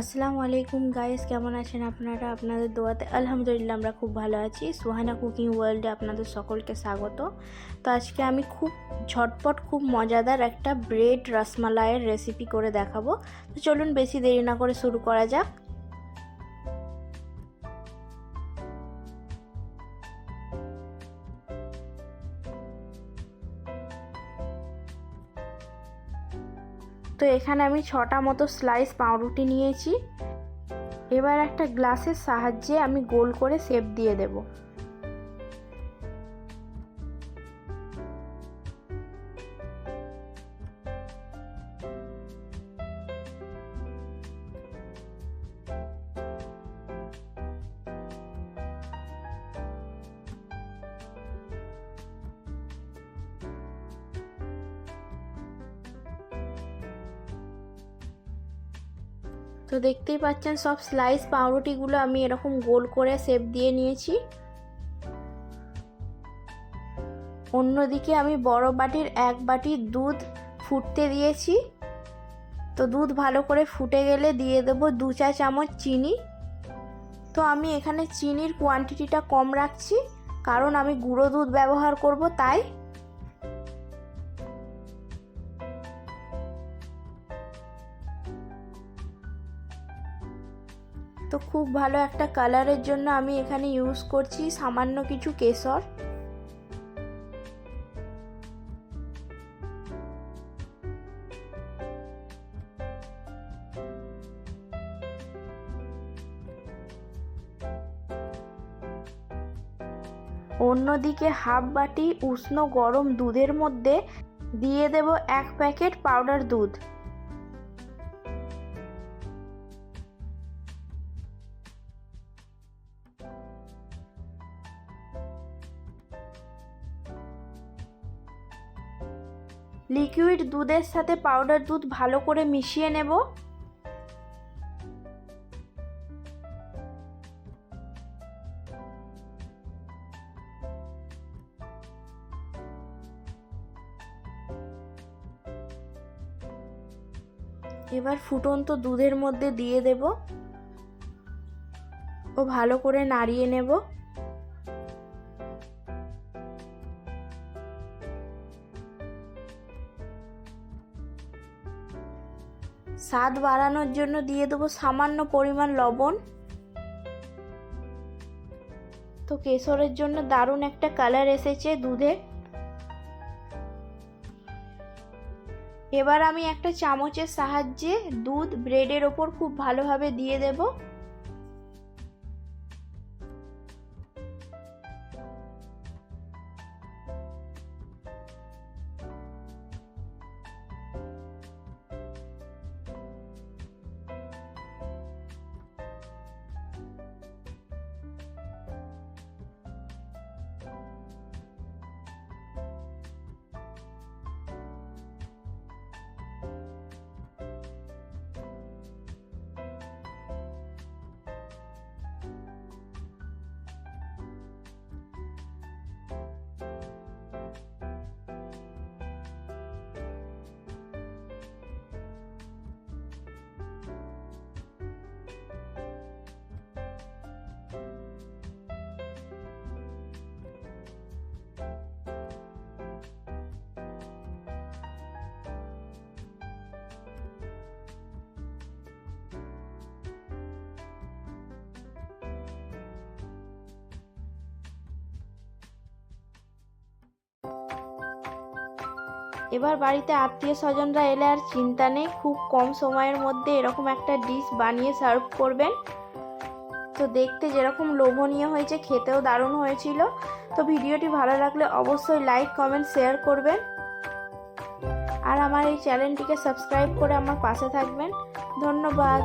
আসসালামু আলাইকুম গাইস, কেমন আছেন আপনারা? আপনাদের দোয়াতে আলহামদুলিল্লাহ আমরা খুব ভালো আছি। সুহানা কুকিং ওয়ার্ল্ডে আপনাদের সকলকে স্বাগত। তো আজকে আমি খুব ঝটপট, খুব মজাদার একটা ব্রেড রসমালাইয়ের রেসিপি করে দেখাবো। তো চলুন বেশি দেরি না করে শুরু করা যাক। তো এখানে আমি ছটা মতো স্লাইস পাউরুটি নিয়েছি। এবার একটা গ্লাসের সাহায্যে আমি গোল করে শেপ দিয়ে দেব। তো দেখতেই পাচ্ছেন সব স্লাইস পাউরুটিগুলো আমি এরকম গোল করে শেপ দিয়ে নিয়েছি। অন্যদিকে আমি বড় বাটির এক বাটি দুধ ফুটতে দিয়েছি। তো দুধ ভালো করে ফুটে গেলে দিয়ে দেব দু চা চামচ চিনি। তো আমি এখানে চিনির কোয়ান্টিটিটা কম রাখছি, কারণ আমি গুঁড়ো দুধ ব্যবহার করব তাই। তো খুব ভালো একটা কালারের জন্য আমি এখানে ইউজ করছি সামান্য কিছু কেশর। অন্যদিকে হাফ বাটি উষ্ণ গরম দুধের মধ্যে দিয়ে দেব এক প্যাকেট পাউডার দুধ। লিকুইড দুধের সাথে পাউডার দুধ ভালো করে মিশিয়ে নেব। এবার ফুটন্ত দুধের মধ্যে দিয়ে দেব। ও ভালো করে নাড়িয়ে নেব। স্বাদ বাড়ানোর জন্য দিয়ে দেবো সামান্য পরিমাণ লবণ। তো কেশরের জন্য দারুণ একটা কালার এসেছে দুধে। এবার আমি একটা চামচের সাহায্যে দুধ ব্রেডের ওপর খুব ভালোভাবে দিয়ে দেবো। এবার বাড়িতে আত্মীয় স্বজনরা এলে আর চিন্তা নেই, খুব কম সময়ের মধ্যে এরকম একটা ডিশ বানিয়ে সার্ভ করবেন। তো দেখতে যেরকম লোভনীয় হয়েছে, খেতেও দারুণ হয়েছিল। তো ভিডিওটি ভালো লাগলে অবশ্যই লাইক কমেন্ট শেয়ার করবেন। আর আমার এই চ্যানেলটিকে সাবস্ক্রাইব করে আমার পাশে থাকবেন। ধন্যবাদ।